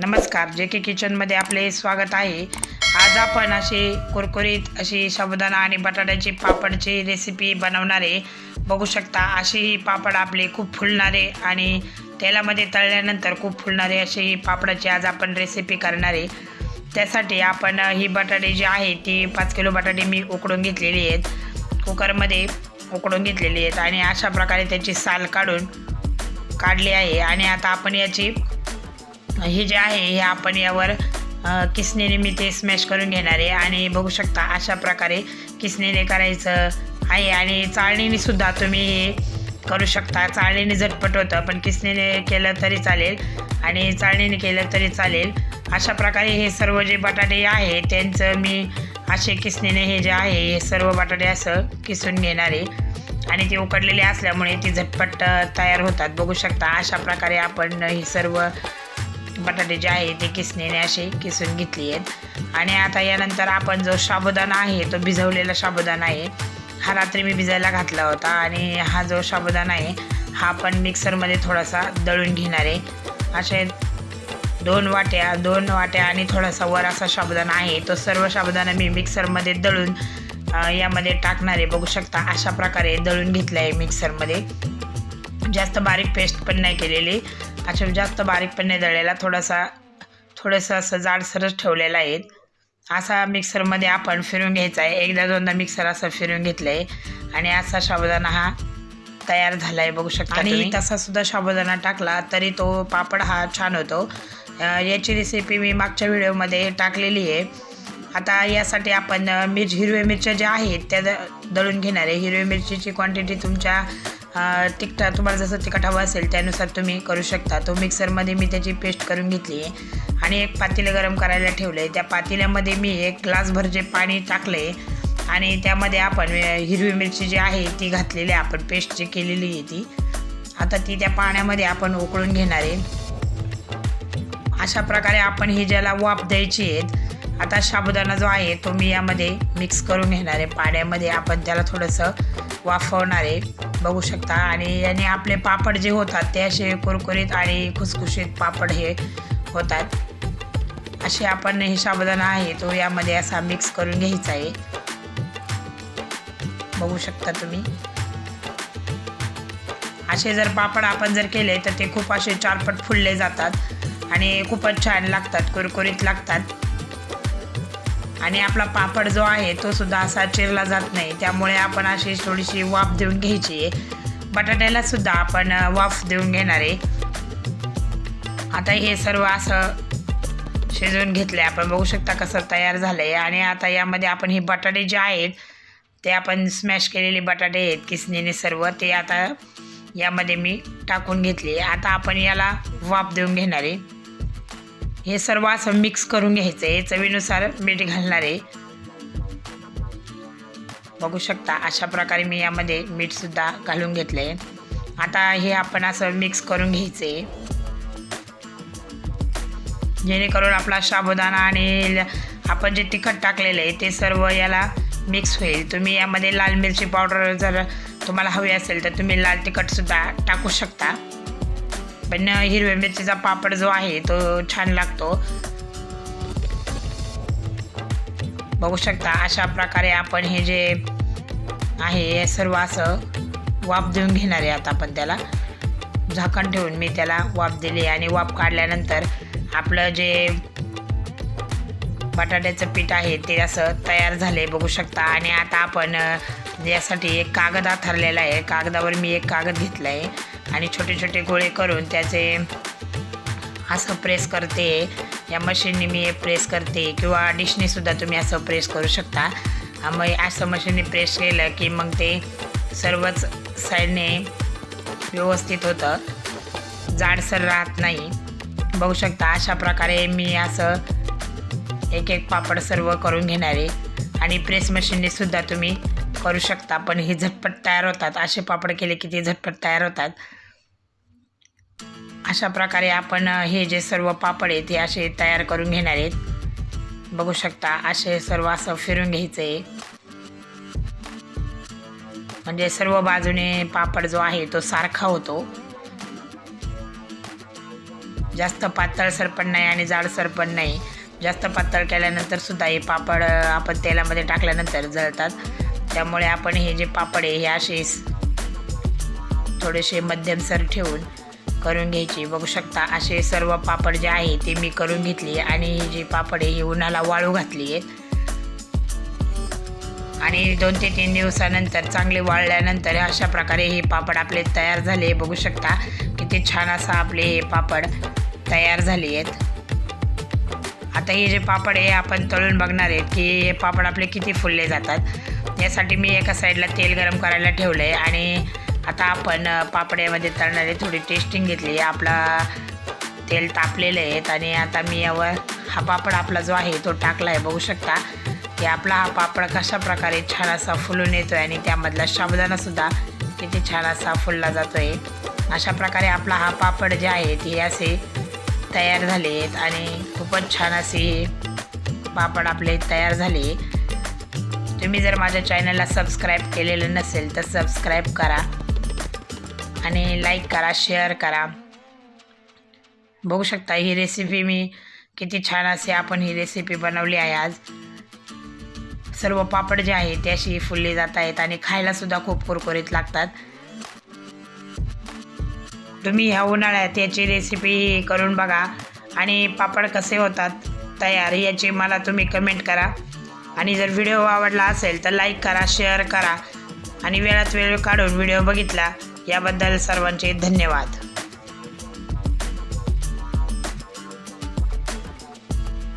नमस्कार जे के किचनमध्ये आपले स्वागत आहे. आज आपण अशी कुरकुरीत अशी साबुदाणा आणि बटाट्याची पापडची रेसिपी बनवणारे. बघू शकता अशी ही पापड आपले खूप फुलणारे आणि तेलामध्ये तळल्यानंतर खूप फुलणारे अशी ही पापडाची आज आपण रेसिपी करणारे त्यासाठी आपण ही बटाटे जी आहे ती पाच किलो बटाटे मी उकडून घेतलेली आहेत. कुकरमध्ये उकडून घेतलेली आहेत आणि अशा प्रकारे त्याची साल काढून काढली आहे. आणि आता आपण याची हे जे आहे हे आपण यावर किसणीने मी ते स्मॅश करून घेणार आहे. आणि बघू शकता अशा प्रकारे किसणीने करायचं आहे. आणि चाळणीने सुद्धा तुम्ही हे करू शकता. चाळणीने झटपट होतं पण किसणीने केलं तरी चालेल. आणि चाळणीने केलं तरी चालेल. अशा प्रकारे हे सर्व जे बटाटे आहे त्यांचं मी असे किसणीने हे जे आहे हे सर्व बटाटे असं किसून घेणार आहे. आणि ते उकडलेले असल्यामुळे ती झटपट तयार होतात. बघू शकता अशा प्रकारे आपण ही सर्व बटाटे जे आहे ते किसणीने असे किसून घेतली आहेत. आणि आता यानंतर आपण जो साबुदाणा आहे तो भिजवलेला साबुदाणा आहे हा रात्री मी भिजायला घातला होता. आणि हा जो साबुदाणा आहे हा आपण मिक्सरमध्ये थोडासा दळून घेणार आहे. असे दोन वाट्या दोन वाट्या आणि थोडासा वर असा साबुदाणा आहे तो सर्व साबुदाणा मी मिक्सरमध्ये दळून यामध्ये टाकणार आहे. बघू शकता अशा प्रकारे दळून घेतलं आहे मिक्सरमध्ये. जास्त बारीक पेस्ट पण नाही केलेली. अशा जास्त बारीक पण नाही दळलेला थोडासा थोडंसं असं जाडसरच ठेवलेला आहे. असा मिक्सरमध्ये आपण फिरून घ्यायचा आहे. एकदा दोनदा मिक्सर असं फिरून घेतलं आहे आणि असा साबुदाणा हा तयार झाला आहे बघू शकता आणि तसा सुद्धा साबुदाणा टाकला तरी तो पापड हा छान होतो. याची रेसिपी मी मागच्या व्हिडिओमध्ये टाकलेली आहे. आता यासाठी आपण मिरची हिरव्या मिरच्या ज्या आहेत त्या दळून घेणार आहे. हिरव्या मिरचीची क्वांटिटी तुमच्या तिखटा तुम्हाला जसं तिखट हवं असेल त्यानुसार तुम्ही करू शकता. तो मिक्सरमध्ये मी त्याची पेस्ट करून घेतली आहे. आणि एक पातेलं गरम करायला ठेवलं आहे त्या पातेल्यामध्ये मी एक ग्लासभर जे पाणी टाकलं आहे आणि त्यामध्ये आपण हिरवी मिरची जी आहे ती घातलेली आहे. आपण पेस्ट जी केलेली आहे ती. आता ती त्या पाण्यामध्ये आपण उकळून घेणार आहे. अशा प्रकारे आपण ही ज्याला वाफ द्यायची आहेत आता साबुदाणा जो आहे तो मी यामध्ये मिक्स करून घेणार आहे. पाण्यामध्ये आपण त्याला थोडंसं वाफवणार आहे. बघू शकता. आणि याने आपले पापड जे होतात ते असे कुरकुरीत आणि खुसखुशीत पापड हे होतात. असे आपण हे साबुदाणा आहे तो यामध्ये असा मिक्स करून घ्यायचा आहे. बघू शकता तुम्ही. असे जर पापड आपण जर केले तर ते खूप असे चारपट फुलले जातात. आणि खूपच छान लागतात कुरकुरीत लागतात. आणि आपला पापड जो आहे तो सुद्धा असा चिरला जात नाही. त्यामुळे आपण अशी थोडीशी वाफ देऊन घ्यायची आहे. बटाट्याला सुद्धा आपण वाफ देऊन घेणार आहे. आता हे सर्व असं शिजवून घेतले आपण बघू शकता कसं तयार झालं आहे आणि आता यामध्ये आपण हे बटाटे जे आहेत ते आपण स्मॅश केलेले बटाटे आहेत किसणीने सर्व. ते आता यामध्ये मी टाकून घेतले. आता आपण याला वाफ देऊन घेणार आहे. हे सर्व असं मिक्स करून घ्यायचं आहे चवीनुसार मीठ घालणार आहे. बघू शकता अशा प्रकारे मी यामध्ये मीठसुद्धा घालून घेतलं आहे आता हे आपण असं मिक्स करून घ्यायचं आहे जेणेकरून आपला साबुदाणा आणि आपण जे तिखट टाकलेलं आहे ते सर्व याला मिक्स होईल. तुम्ही यामध्ये लाल मिरची पावडर जर तुम्हाला हवी असेल तर तुम्ही लाल तिखटसुद्धा टाकू शकता. पण हिरव्या मिरचीचा पापड जो आहे तो छान लागतो. बघू शकता अशा प्रकारे आपण हे जे आहे हे सर्व असं वाफ देऊन घेणार आहे आता आपण त्याला. झाकण ठेवून मी त्याला वाफ दिली आणि वाफ काढल्यानंतर आपलं जे बटाट्याचं पीठ आहे ते असं तयार झाले बघू शकता. आणि आता आपण यासाठी एक कागद आथरलेला आहे. कागदावर मी एक कागद घेतला आहे आणि छोटे छोटे गोळे करून त्याचे असं प्रेस करते. या मशीनने मी प्रेस करते किंवा डिशने सुद्धा तुम्ही असं प्रेस करू शकता. मग असं मशीनने प्रेस केलं की मग ते सर्वच साईडने व्यवस्थित होतं. जाडसर राहत नाही. बघू शकता अशा प्रकारे मी असं एक एक पापड सर्व करून घेणार आहे. आणि प्रेस मशीनने सुद्धा तुम्ही करू शकता. पण हे झटपट तयार होतात. असे पापड केले की ते झटपट तयार होतात. अशा प्रकारे आपण हे जे सर्व पापड आहेत ते असे तयार करून घेणार आहेत. बघू शकता असे सर्व असं फिरून घ्यायचं. आहे म्हणजे सर्व बाजूने पापड जो आहे तो सारखा होतो. जास्त पातळसर पण नाही आणि जाडसर पण नाही. जास्त पातळ केल्यानंतर सुद्धा हे पापड आपण तेलामध्ये टाकल्यानंतर जळतात. त्यामुळे आपण हे जे पापड आहे हे असे थोडेसे मध्यमसर ठेवून करून घ्यायची. बघू शकता असे सर्व पापड जे आहे ते मी करून घेतली आणि ही जी पापड आहे ही उन्हाला वाळू घातली आहेत. आणि दोन ते तीन दिवसानंतर चांगले वाळल्यानंतर अशा प्रकारे हे पापड आपले तयार झाले. बघू शकता किती छान असा आपले हे पापड तयार झाले आहेत. आता हे जे पापड आहे आपण तळून बघणार आहेत की हे पापड आपले किती फुलले जातात. यासाठी मी एका साईडला तेल गरम करायला ठेवलं आहे आणि आता आपण पापड्यामध्ये तळणारे थोडी टेस्टिंग घेतली. आपला तेल तापलेलं आहेत आणि आता मी यावर हा पापड आपला जो आहे तो टाकला आहे. बघू शकता की आपला हा पापड कशा प्रकारे छान असा फुलून येतो आहे आणि त्यामधला साबुदाणासुद्धा किती छान असा फुलला जातो आहे अशा प्रकारे आपला हा पापड जे आहे ते असे तयार झाले आहेत आणि खूपच छान असे पापड आपले तयार झाले तुम्ही जर माझ्या चॅनलला सबस्क्राईब केलेलं नसेल तर सबस्क्राईब करा. आणि लाईक करा शेअर करा. बघू शकता ही रेसिपी मी किती छान असे आपण ही रेसिपी बनवली आहे आज. सर्व पापड जे आहे ते अशी फुलले जात आहेत आणि खायलासुद्धा खूप कुरकुरीत लागतात. तुम्ही ह्या उन्हाळ्यात याची रेसिपी करून बघा आणि पापड कसे होतात तयार याची मला तुम्ही कमेंट करा. आणि जर व्हिडिओ आवडला असेल तर लाईक करा शेअर करा. आणि वेळात वेळ काढून व्हिडिओ बघितला याबद्दल सर्वांचे धन्यवाद.